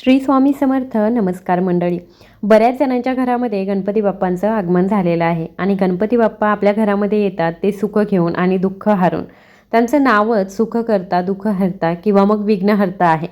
श्री स्वामी समर्थ नमस्कार मंडळी. बऱ्याच जणांच्या घरामध्ये गणपती बाप्पांचं आगमन झालेलं आहे आणि गणपती बाप्पा आपल्या घरामध्ये येतात ते सुख घेऊन आणि दुःख हारून. त्यांचं नावच सुख करता दुःख हरता किंवा मग विघ्नहर्ता आहे.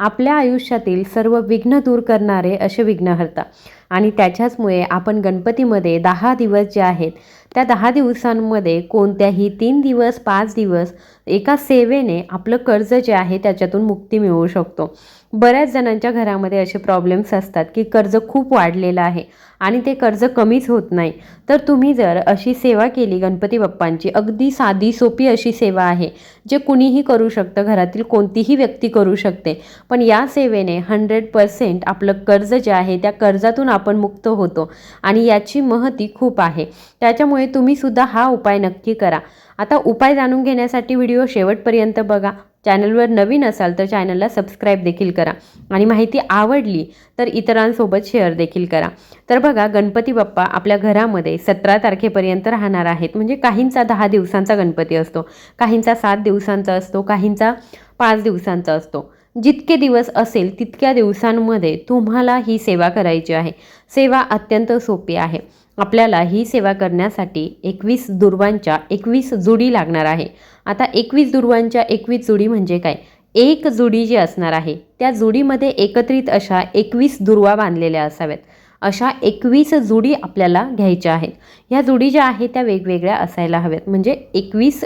आपल्या आयुष्यातील सर्व विघ्न दूर करणारे असे विघ्नहर्ता आणि त्याच्याचमुळे आपण गणपतीमध्ये दहा दिवस जे आहेत त्या दहा दिवसांमध्ये कोणत्याही तीन दिवस पाच दिवस एका सेवेने आपलं कर्ज जे आहे त्याच्यातून मुक्ती मिळवू शकतो. बऱ्याच जणांच्या घरामध्ये असे प्रॉब्लेम्स असतात की कर्ज खूप वाढलेलं आहे आणि ते कर्ज कमीच होत नाही. तर तुम्ही जर अशी सेवा केली गणपती बाप्पांची अगदी साधी सोपी अशी सेवा आहे जे कुणीही करू शकतं घरातील कोणतीही व्यक्ती करू शकते पण या सेवेने हंड्रेड पर्सेंट आपलं कर्ज जे आहे त्या कर्जातून आपण मुक्त होतो आणि याची महती खूप आहे. त्याच्यामुळे तुम्हीसुद्धा हा उपाय नक्की करा. आता उपाय जाणून घेण्यासाठी व्हिडिओ शेवटपर्यंत बघा. चॅनलवर नवीन असाल तर चॅनलला सबस्क्राईब देखील करा. आणि माहिती आवडली तर इतरांसोबत शेअर देखील करा. तर बघा गणपती बाप्पा आपल्या घरामध्ये सतरा तारखेपर्यंत राहणार आहेत. म्हणजे काहींचा दहा दिवसांचा गणपती असतो काहींचा सात दिवसांचा असतो काहींचा पाच दिवसांचा असतो. जितके दिवस असेल तितक्या दिवसांमध्ये तुम्हाला ही सेवा करायची आहे. सेवा अत्यंत सोपी आहे. आपल्याला ही सेवा करण्यासाठी एकवीस दुर्वांच्या एकवीस जुडी लागणार आहे. आता एकवीस दुर्वांच्या एकवीस जुडी म्हणजे काय? एक जुडी जी असणार आहे त्या जुडीमध्ये एकत्रित अशा एकवीस दुर्वा बांधलेल्या असाव्यात. अशा एकवीस जुडी आपल्याला घ्यायच्या आहेत. ह्या जुडी ज्या आहेत त्या वेगवेगळ्या असायला हव्यात. म्हणजे एकवीस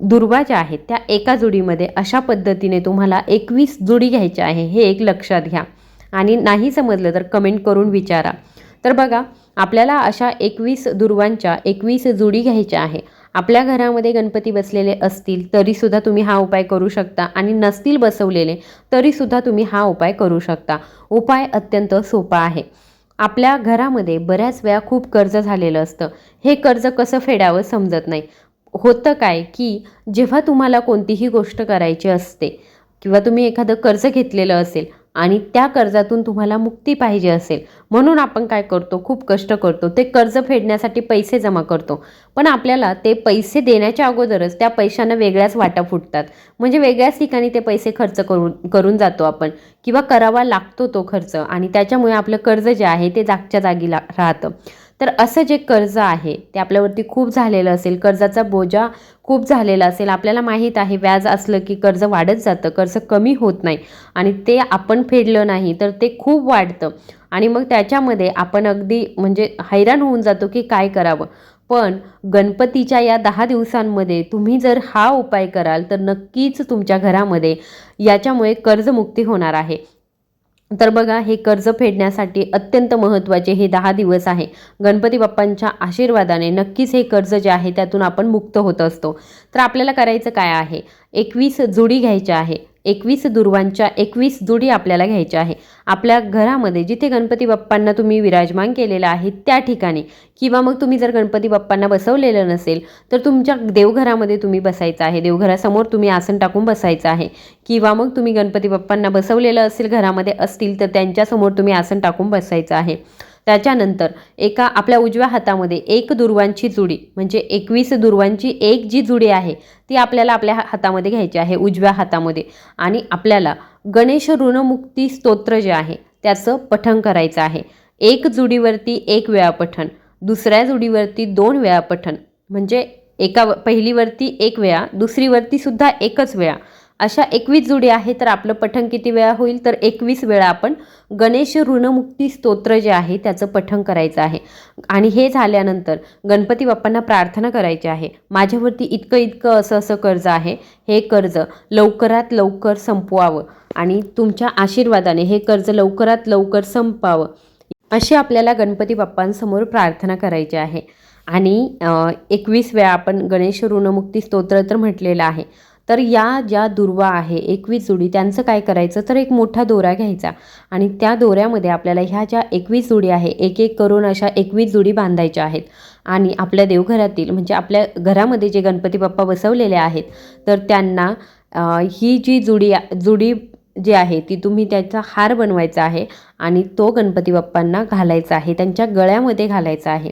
दुर्वा ज्या आहेत त्या एका जुडीमध्ये अशा पद्धतीने तुम्हाला एकवीस जुडी घ्यायच्या आहे हे एक लक्षात घ्या. आणि नाही समजलं तर कमेंट करून विचारा. तर बघा आपल्याला अशा एकवीस दुर्वांच्या एकवीस जुडी घ्यायच्या आहे. आपल्या घरामध्ये गणपती बसलेले असतील तरीसुद्धा तुम्ही हा उपाय करू शकता. आणि नसतील बसवलेले तरीसुद्धा तुम्ही हा उपाय करू शकता. उपाय अत्यंत सोपा आहे. आपल्या घरामध्ये बऱ्याच वेळा खूप कर्ज झालेलं असतं. हे कर्ज कसं फेडावं समजत नाही. होतं काय की जेव्हा तुम्हाला कोणतीही गोष्ट करायची असते किंवा तुम्ही एखादं कर्ज घेतलेलं असेल आणि त्या कर्जातून तुम्हाला मुक्ती पाहिजे असेल. म्हणून आपण काय करतो? खूप कष्ट करतो. ते कर्ज फेडण्यासाठी पैसे जमा करतो. पण आपल्याला ते पैसे देण्याच्या अगोदरच त्या पैशांना वेगळ्याच वाटा फुटतात. म्हणजे वेगळ्याच ठिकाणी ते पैसे खर्च करून करून जातो आपण. किंवा करावा लागतो तो खर्च. आणि त्याच्यामुळे आपलं कर्ज जे आहे ते जागच्या जागी ला राहतं. तर असं जे कर्ज आहे ते आपल्यावरती खूप झालेलं असेल कर्जाचा बोजा खूप झालेला असेल आपल्याला माहीत आहे व्याज असलं की कर्ज वाढत जातं कर्ज कमी होत नाही आणि ते आपण फेडलं नाही तर ते खूप वाढतं. आणि मग त्याच्यामध्ये आपण अगदी म्हणजे हैराण होऊन जातो की काय करावं. पण गणपतीच्या या दहा दिवसांमध्ये तुम्ही जर हा उपाय कराल तर नक्कीच तुमच्या घरामध्ये याच्यामुळे कर्जमुक्ती होणार आहे. तर बघा हे कर्ज फेडण्यासाठी अत्यंत महत्त्वाचे हे दहा दिवस आहे. गणपती बाप्पांच्या आशीर्वादाने नक्कीच हे कर्ज जे आहे त्यातून आपण मुक्त होत असतो. तर आपल्याला करायचं काय आहे? एकवीस जोडी घ्यायच्या आहे. एकवीस दुर्वांच्या एकवीस जुडी आपल्याला घ्यायच्या आहे. आपल्या घरामध्ये जिथे गणपती बाप्पांना तुम्ही विराजमान केलेलं आहे त्या ठिकाणी किंवा मग तुम्ही जर गणपती बाप्पांना बसवलेलं नसेल तर तुमच्या देवघरामध्ये तुम्ही बसायचं आहे. देवघरासमोर तुम्ही आसन टाकून बसायचं आहे. किंवा मग तुम्ही गणपती बाप्पांना बसवलेलं असेल घरामध्ये असतील तर त्यांच्यासमोर तुम्ही आसन टाकून बसायचं आहे. त्याच्यानंतर एका आपल्या उजव्या हातामध्ये एक दुर्वांची जुडी म्हणजे एकवीस दुर्वांची एक जी जुडी आहे ती आपल्याला आपल्या हातामध्ये घ्यायची आहे उजव्या हातामध्ये. आणि आपल्याला गणेश ऋणमुक्ती स्तोत्र जे आहे त्याचं पठण करायचं आहे. एक जुडीवरती एक वेळा पठण दुसऱ्या जुडीवरती दोन वेळा पठण म्हणजे एका पहिलीवरती एक वेळा दुसरीवरती सुद्धा एकच वेळा. अशा एकवीस जुडी आहे तर आपलं पठण किती वेळा होईल? तर एकवीस वेळा आपण गणेश ऋणमुक्ती स्तोत्र जे आहे त्याचं पठण करायचं आहे. आणि हे झाल्यानंतर गणपती बाप्पांना प्रार्थना करायची आहे. माझ्यावरती इतकं इतकं असं असं कर्ज आहे. हे कर्ज लवकरात लवकर संपवावं आणि तुमच्या आशीर्वादाने हे कर्ज लवकरात लवकर संपावं. अशी आपल्याला गणपती बाप्पांसमोर प्रार्थना करायची आहे. आणि एकवीस वेळा आपण गणेश ऋणमुक्ती स्तोत्र तर म्हटलेलं आहे. तर या ज्या दुर्वा आहे एकवीस जोडी त्यांचं काय करायचं? तर एक मोठा दोरा घ्यायचा. आणि त्या दोऱ्यामध्ये आपल्याला ह्या ज्या एकवीस जोडी आहे एक एक करून अशा एकवीस जोडी बांधायच्या आहेत. आणि आपल्या देवघरातील म्हणजे आपल्या घरामध्ये जे गणपती बाप्पा बसवलेले आहेत तर त्यांना ही जी जुडी जुडी जी आहे ती तुम्ही त्याचा हार बनवायचा आहे आणि तो गणपती बाप्पांना घालायचा आहे त्यांच्या गळ्यामध्ये घालायचा आहे.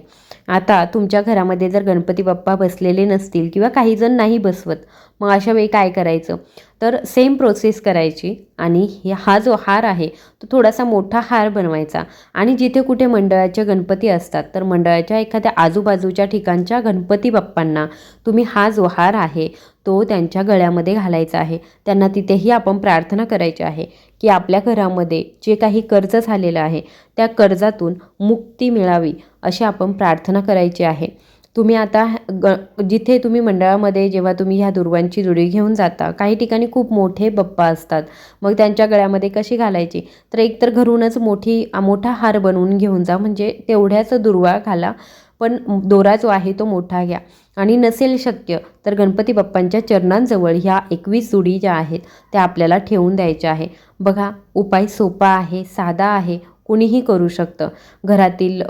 आता तुमच्या घरामध्ये जर गणपती बाप्पा बसलेले नसतील किंवा काही जण नाही बसवत मग अशा वेळी काय करायचं? तर सेम प्रोसेस करायची. आणि हा जो हार आहे तो थोडासा मोठा हार बनवायचा. आणि जिथे कुठे मंडळाचे गणपती असतात तर मंडळाच्या एखाद्या आजूबाजूच्या ठिकाणच्या गणपती बाप्पांना तुम्ही हा जो हार आहे तो त्यांच्या गळ्यामध्ये घालायचा आहे. त्यांना तिथेही आपण प्रार्थना करायची आहे की आपल्या घरामध्ये जे काही कर्ज झालेलं आहे त्या कर्जातून मुक्ती मिळावी अशी आपण प्रार्थना करायची आहे. तुम्ही आता ग जिथे तुम्ही मंडळामध्ये जेव्हा तुम्ही ह्या दुर्वांची जुडी घेऊन जाता काही ठिकाणी खूप मोठे बप्पा असतात. मग त्यांच्या गळ्यामध्ये कशी घालायची? तर एकतर घरूनच मोठी मोठा हार बनवून घेऊन जा म्हणजे तेवढ्याच दुर्वा घाला पण दोरा जो आहे तो मोठा घ्या. आणि नसेल शक्य तर गणपती बाप्पांच्या चरणांजवळ ह्या एकवीस जुडी ज्या आहेत त्या आपल्याला ठेवून द्यायच्या आहे बघा उपाय सोपा आहे साधा आहे कुणीही करू शकतं. घरातील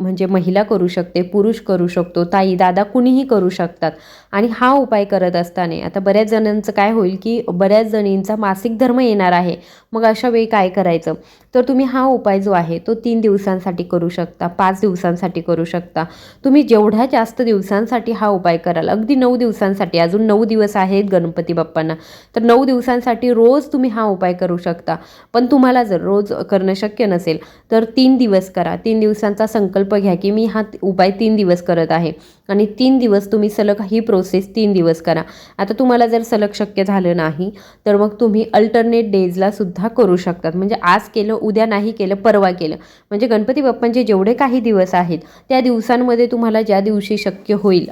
म्हणजे महिला करू शकते पुरुष करू शकतो ताई दादा कुणीही करू शकतात. आणि हा उपाय करत असताना आता बऱ्याच जणांचं काय होईल की बऱ्याच जणींचा मासिक धर्म येणार आहे. मग अशा वेळी काय करायचं? तर तुम्ही हा उपाय जो आहे तो तीन दिवसांसाठी करू शकता पाच दिवसांसाठी करू शकता. तुम्ही जेवढ्या जास्त दिवसांसाठी हा उपाय कराल अगदी नऊ दिवसांसाठी अजून नऊ दिवस आहेत गणपती बाप्पांना तर नऊ दिवसांसाठी रोज तुम्ही हा उपाय करू शकता. पण तुम्हाला जर रोज करणं शक्य नसेल तर तीन दिवस करा. तीन दिवसांचा संकल्प घ्या की मी हा उपाय तीन दिवस करत आहे. आणि तीन दिवस तुम्ही सलग ही प्रोसेस तीन दिवस करा. आता तुम्हाला जर सलग शक्य झालं नाही तर मग तुम्ही अल्टरनेट डेजला सुद्धा करू शकतात. म्हणजे आज केलं उद्या नाही केलं परवा केलं. म्हणजे गणपती बाप्पांचे जेवढे काही दिवस आहेत त्या दिवसांमध्ये तुम्हाला ज्या दिवशी शक्य होईल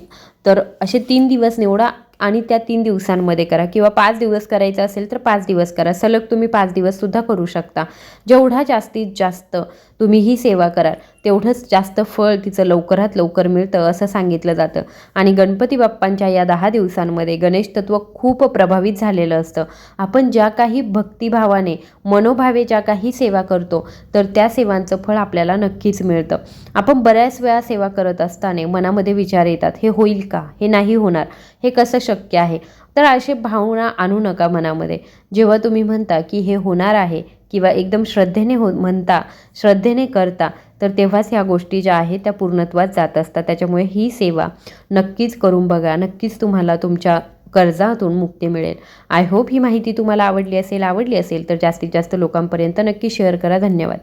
तर असे तीन दिवस निवडा. आणि त्या तीन दिवसांमध्ये करा. किंवा पाच दिवस करायचं असेल तर पाच दिवस करा. सलग तुम्ही पाच दिवससुद्धा करू शकता. जेवढा जास्तीत जास्त तुम्ही ही सेवा कराल तेवढंच जास्त फळ तिचं लवकरात लवकर मिळतं असं सांगितलं जातं. आणि गणपती बाप्पांच्या या दहा दिवसांमध्ये गणेश तत्व खूप प्रभावित झालेलं असतं. आपण ज्या काही भक्तिभावाने मनोभावे ज्या काही सेवा करतो तर त्या सेवांचं फळ आपल्याला नक्कीच मिळतं. आपण बऱ्याच वेळा सेवा करत असताना मनामध्ये विचार येतात हे होईल का? हे नाही होणार. हे कसं शक्य आहे. तर असे भावना आणू नका मनामध्ये. जेव्हा तुम्ही म्हणता की हे होणार आहे किंवा एकदम श्रद्धेने हो म्हणता श्रद्धेने करता तर तेव्हाच ह्या गोष्टी ज्या आहेत त्या पूर्णत्वात जात असतात. त्याच्यामुळे ही सेवा नक्कीच करून बघा. नक्कीच तुम्हाला तुमच्या कर्जातून मुक्ती मिळेल. आय होप ही माहिती तुम्हाला आवडली असेल आवडली असेल तर जास्तीत जास्त लोकांपर्यंत नक्की शेअर करा. धन्यवाद.